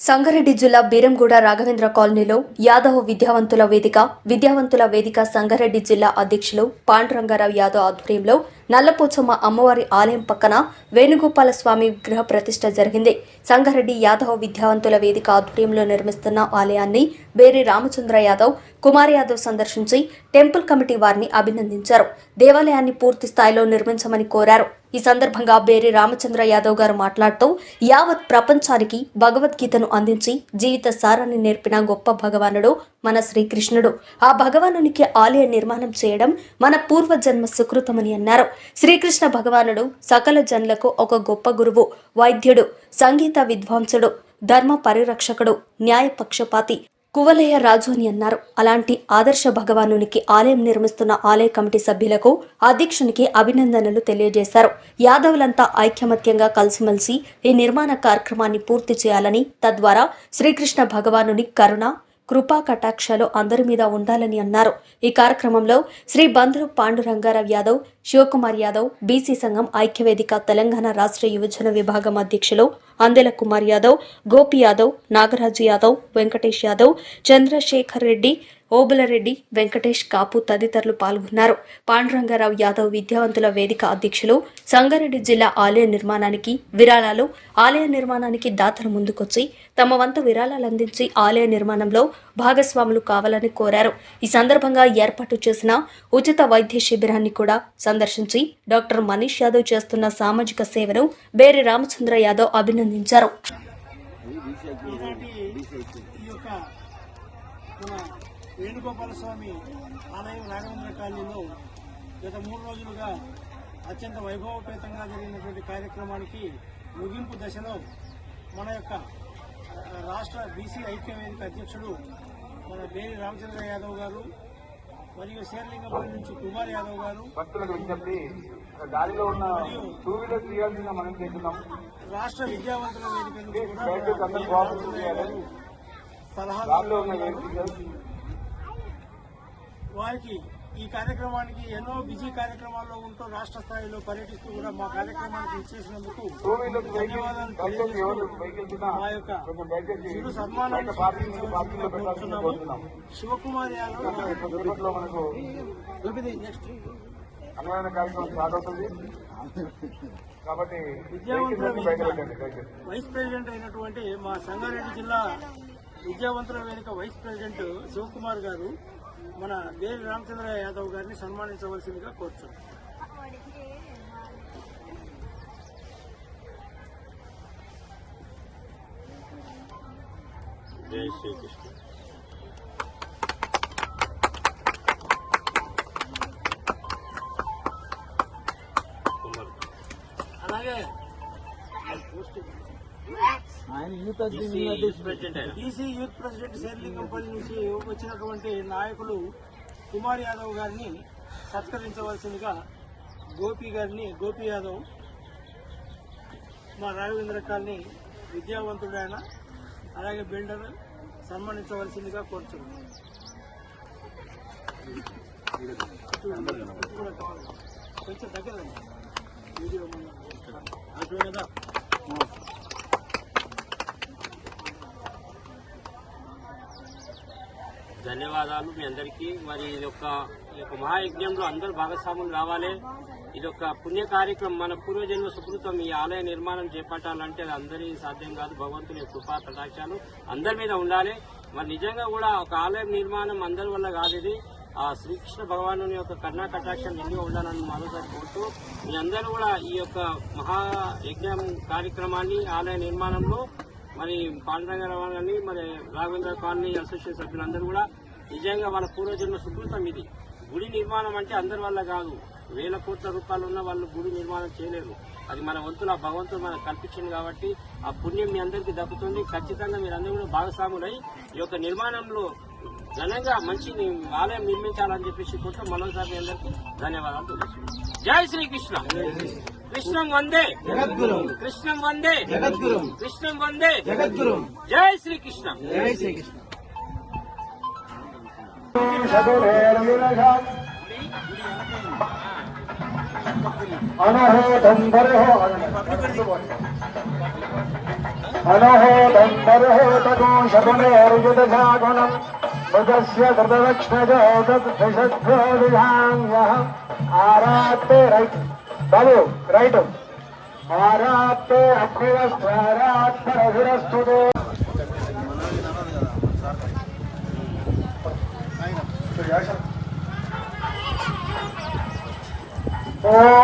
సంగారెడ్డి జిల్లా బీరంగూడ రాఘవేంద్ర కాలనీలో యాదవ్ విద్యావంతుల వేదిక విద్యావంతుల వేదిక సంగారెడ్డి జిల్లా అధ్యక్షులు పాండురంగారావు యాదవ్ ఆధ్వర్యంలో నల్లపోచమ్మ అమ్మవారి ఆలయం పక్కన వేణుగోపాల స్వామి విగ్రహ ప్రతిష్ట జరిగింది. సంగారెడ్డి యాదవ్ విద్యావంతుల వేదిక ఆధ్వర్యంలో నిర్మిస్తున్న ఆలయాన్ని బేరి రామచంద్ర యాదవ్ కుమార్ యాదవ్ సందర్శించి టెంపుల్ కమిటీ వారిని అభినందించారు. దేవాలయాన్ని పూర్తి స్థాయిలో నిర్మించమని కోరారు. ఈ సందర్భంగా బేరి రామచంద్ర యాదవ్ గారు మాట్లాడుతూ యావత్ ప్రపంచానికి భగవద్గీతను అందించి జీవిత సారాన్ని నేర్పిన గొప్ప భగవానుడు మన శ్రీకృష్ణుడు. ఆ భగవానునికి ఆలయ నిర్మాణం చేయడం మన పూర్వజన్మ సుకృతమని అన్నారు. శ్రీకృష్ణ భగవానుడు సకల జనులకు ఒక గొప్ప గురువు వైద్యుడు సంగీత విద్వాంసుడు ధర్మ పరిరక్షకుడు న్యాయపక్షపాతి కువలయ్య రాజు అని అన్నారు. అలాంటి ఆదర్శ భగవానునికి ఆలయం నిర్మిస్తున్న ఆలయ కమిటీ సభ్యులకు అధ్యక్షునికి అభినందనలు తెలియజేశారు. యాదవులంతా ఐక్యమత్యంగా కలిసిమెలిసి ఈ నిర్మాణ కార్యక్రమాన్ని పూర్తి చేయాలని తద్వారా శ్రీకృష్ణ భగవానుని కరుణ కృపా కటాక్షాలు అందరి మీద ఉండాలని అన్నారు. ఈ కార్యక్రమంలో శ్రీ బంధురు పాండురంగారావు యాదవ్ శివకుమార్ యాదవ్ బీసీ సంఘం ఐక్యవేదిక తెలంగాణ రాష్ట్ర యువజన విభాగం అధ్యక్షులు అందెల కుమార్ యాదవ్ గోపి యాదవ్ నాగరాజు యాదవ్ వెంకటేష్ యాదవ్ చంద్రశేఖర్ రెడ్డి ఓబులరెడ్డి వెంకటేష్ కాపు తదితరులు పాల్గొన్నారు. పాండురంగారావు యాదవ్ విద్యావంతుల వేదిక అధ్యక్షులు సంగారెడ్డి జిల్లా ఆలయ నిర్మాణానికి విరాళాలు ఆలయ నిర్మాణానికి దాతలు ముందుకొచ్చి తమ వంతు విరాళాలు అందించి ఆలయ నిర్మాణంలో భాగస్వాములు కావాలని కోరారు. ఈ సందర్భంగా ఏర్పాటు చేసిన ఉచిత వైద్య శిబిరాన్ని కూడా సందర్శించి డాక్టర్ మనీష్ యాదవ్ చేస్తున్న సామాజిక సేవను బేరి రామచంద్ర యాదవ్ అభినందించారు ఈనాటి ఈ యొక్క మన వేణుగోపాల స్వామి ఆలయం రాఘవేంద్ర కాలనీలో గత మూడు రోజులుగా అత్యంత వైభవపేతంగా జరిగినటువంటి కార్యక్రమానికి ముగింపు దశలో మన యొక్క రాష్ట్ర బీసీ ఐక్య వేదిక అధ్యక్షుడు మన బేరి రామచంద్ర యాదవ్ గారు మరియు శేర్లింగంపల్లి నుంచి కుమార్ యాదవ్ గారు రాష్ట్ర విద్యావంతుల వేదిక నుంచి కూడా దయచేసి అందరూ బేరి కోఆపరేట్ రామచంద్ర చేయాలి. యాదవ్ సలహాలు గాలిలో ఉన్న ఇవ్వడం వేదిక వారికి ఈ కార్యక్రమానికి ఎన్నో బిజీ కార్యక్రమాల్లో ఉంటూ రాష్ట్ర స్థాయిలో పర్యటిస్తూ కూడా మా కార్యక్రమానికి ఇచ్చేసినందుకు ధన్యవాదాలు తెలియజేస్తూ మా యొక్క చిరు సన్మానాన్ని బయట పార్కింగ్ ఉంది, పార్కింగ్లో స్వీకరించవలసిందిగా పెట్టాల్సిందిగా కోరుతున్నాం శివకుమార్ యాదవ్ నెక్స్ట్ కార్యక్రమం స్టార్ట్ అవుతుంది. కాబట్టి వైస్ ప్రెసిడెంట్ అయినటువంటి మా సంగారెడ్డి జిల్లా విద్యావంతుల వేదిక వైస్ ప్రెసిడెంట్ శివకుమార్ గారు మన దేవి రామచంద్ర యాదవ్ గారిని సన్మానించవలసిందిగా కోరుచున్నాం. జై శ్రీకృష్ణ. అలాగే. ఈసీ యూత్ ప్రెసిడెంట్ శేర్లింగంపల్లి నుంచి వచ్చినటువంటి నాయకులు కుమార్ యాదవ్ గారిని సత్కరించవలసిందిగా గోపి గారిని గోపి యాదవ్ మా రాఘవేంద్ర కాలనీ విద్యావంతుడైన అలాగే బిల్డర్ సన్మానించవలసిందిగా కోరుచున్నాం కూడా కావాలి. కొంచెం దగ్గర. వీడియో మన- అటు కదా ధన్యవాదాలు మీ అందరికీ. మరి ఇది ఒక ఈ యొక్క మహాయజ్ఞంలో అందరూ భాగస్వాములు రావాలి. ఇది ఒక పుణ్య కార్యక్రమం. మన పూర్వజన్మ సుకృతం ఈ ఆలయ నిర్మాణం చేపట్టాలంటే అది అందరి సాధ్యం కాదు. భగవంతుని కృపా కటాక్షాలు అందరి మీద ఉండాలి. మరి నిజంగా కూడా ఒక ఆలయం నిర్మాణం అందరి వల్ల కాదు ఇది. ఆ శ్రీకృష్ణ భగవాను యొక్క కరుణా కటాక్షాలు నిండుగా ఉండాలని మరోసారి కోరుతూ మీ అందరూ కూడా ఈ యొక్క మహాయజ్ఞం కార్యక్రమాన్ని ఆలయ నిర్మాణంలో మరి పాండరంగ గారిని మరి రాఘవేంద్ర కాలనీ అసోసియేషన్ సభ్యులందరూ కూడా నిజంగా వాళ్ళ పూర్వజన్మ సుకృతం ఇది. గుడి నిర్మాణం అంటే అందరి వల్ల కాదు. వేల కోట్ల రూపాయలు ఉన్న వాళ్ళు గుడి నిర్మాణం చేయలేరు. అది మన వంతులు ఆ భగవంతుడు మనకు కల్పించింది కాబట్టి ఆ పుణ్యం మీ అందరికీ దక్కుతుంది. ఖచ్చితంగా మీరందరూ కూడా భాగస్వాములై ఈ యొక్క నిర్మాణంలో ఘనంగా మంచి ఆలయం నిర్మించాలని చెప్పేసి కోరుతూ మరోసారి మీ అందరికీ ధన్యవాదాలు తెలుస్తున్నాను జై శ్రీకృష్ణ. కృష్ణం వందే. జగద్గురు. కృష్ణం వందే. జగద్గురు. కృష్ణం వందే. జగద్గురు. జై శ్రీకృష్ణ. జై శ్రీకృష్ణ. అనహోదంబరహో అనహోదంబరహో తగో శబనేర్యుదశాగుణం మృగస్య కృతదక్షిణజోదృషద్భోదిధాన్య ఆరాత్తే రైట్ బాబు రైట్ ఆరాత్తే అగ్నివస్త్రారాత్మరధురస్తుతో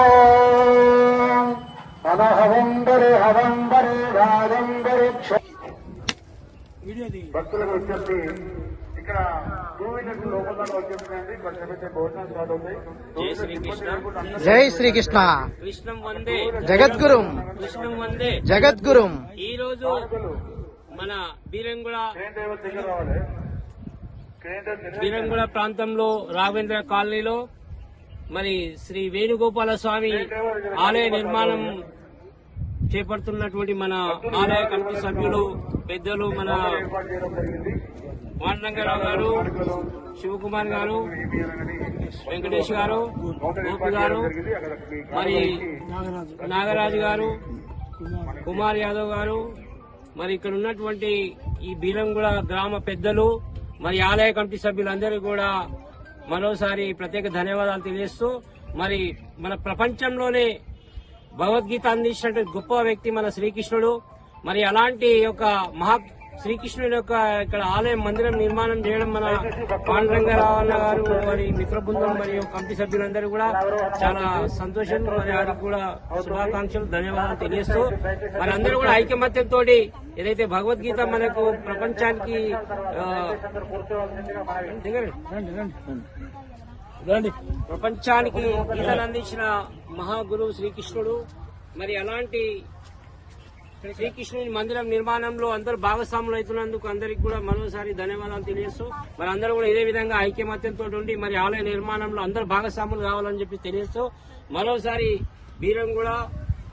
ఓం అనహవంబరే హవంబరే రాజంబరే క్ష వీడియోది. భక్తులకు వచ్చేసి ఇక్కడ టూ వీలర్స్ లోపల కొంచెం అయితే భోజనం స్టార్ట్ అవుతాయి. జై శ్రీకృష్ణ జై శ్రీకృష్ణ. కృష్ణం వందే. జగద్గురుం. కృష్ణం వందే. జగద్గురుం. ఈ రోజు మన బీరంగుళ బీరంగుళ ప్రాంతంలో రాఘవేంద్ర కాలనీలో మరి శ్రీ వేణుగోపాల స్వామి ఆలయ నిర్మాణం చేపడుతున్నటువంటి మన ఆలయ కమిటీ సభ్యులు పెద్దలు మన ఏర్పాటు వాణరంగారావు గారు శివకుమార్ గారు వెంకటేష్ గారు గోపి గారు మరి నాగరాజు నాగరాజు గారు కుమార్ యాదవ్ గారు మరి ఇక్కడ ఉన్నటువంటి ఈ బీరంగుళ గ్రామ పెద్దలు మరి ఆలయ కమిటీ సభ్యులందరూ కూడా మరోసారి ప్రత్యేక ధన్యవాదాలు తెలియజేస్తూ మరి మన ప్రపంచంలోనే భగవద్గీత అందించినటువంటి గొప్ప వ్యక్తి మన శ్రీకృష్ణుడు. మరి అలాంటి యొక్క మహా శ్రీకృష్ణుడి యొక్క ఇక్కడ ఆలయం మందిరం నిర్మాణం చేయడం మన పాండురంగారావు అన్న గారు మరి మిత్ర బృందం మరియు కమిటీ సభ్యులందరూ కూడా చాలా సంతోషం. మరి వారికి కూడా శుభాకాంక్షలు ధన్యవాదాలు తెలియజేస్తూ మరి అందరూ కూడా ఐకమత్యంతో ఏదైతే భగవద్గీత మనకు ప్రపంచానికి ప్రపంచానికి గీతను అందించిన మహాగురువు శ్రీకృష్ణుడు. మరి అలాంటి శ్రీకృష్ణుని మందిరం నిర్మాణంలో అందరూ భాగస్వాములు అవుతున్నందుకు అందరికి కూడా మరోసారి ధన్యవాదాలు తెలియజేస్తూ మరి అందరూ కూడా ఇదే విధంగా ఐక్యమత్యంతో ఉండి మరి ఆలయ నిర్మాణంలో అందరూ భాగస్వాములు కావాలని చెప్పి తెలియజేస్తూ మరోసారి బీరం కూడా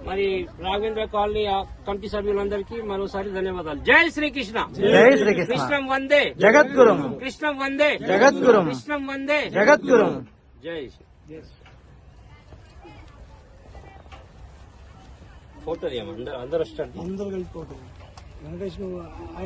మరి రాఘవేంద్ర కాలనీ కమిటీ సభ్యులందరికీ మరోసారి ధన్యవాదాలు. జై శ్రీకృష్ణ. జై శ్రీకృష్ణ. కృష్ణం వందే. జగద్గురుం. కృష్ణం వందే. జగద్గురుం. కృష్ణం వందే. జగద్గురుం. జై ఫోటో అందరూ అందరూ వస్తారు? అందరూ ఫోటో వెంకటేశ్వర ఆయన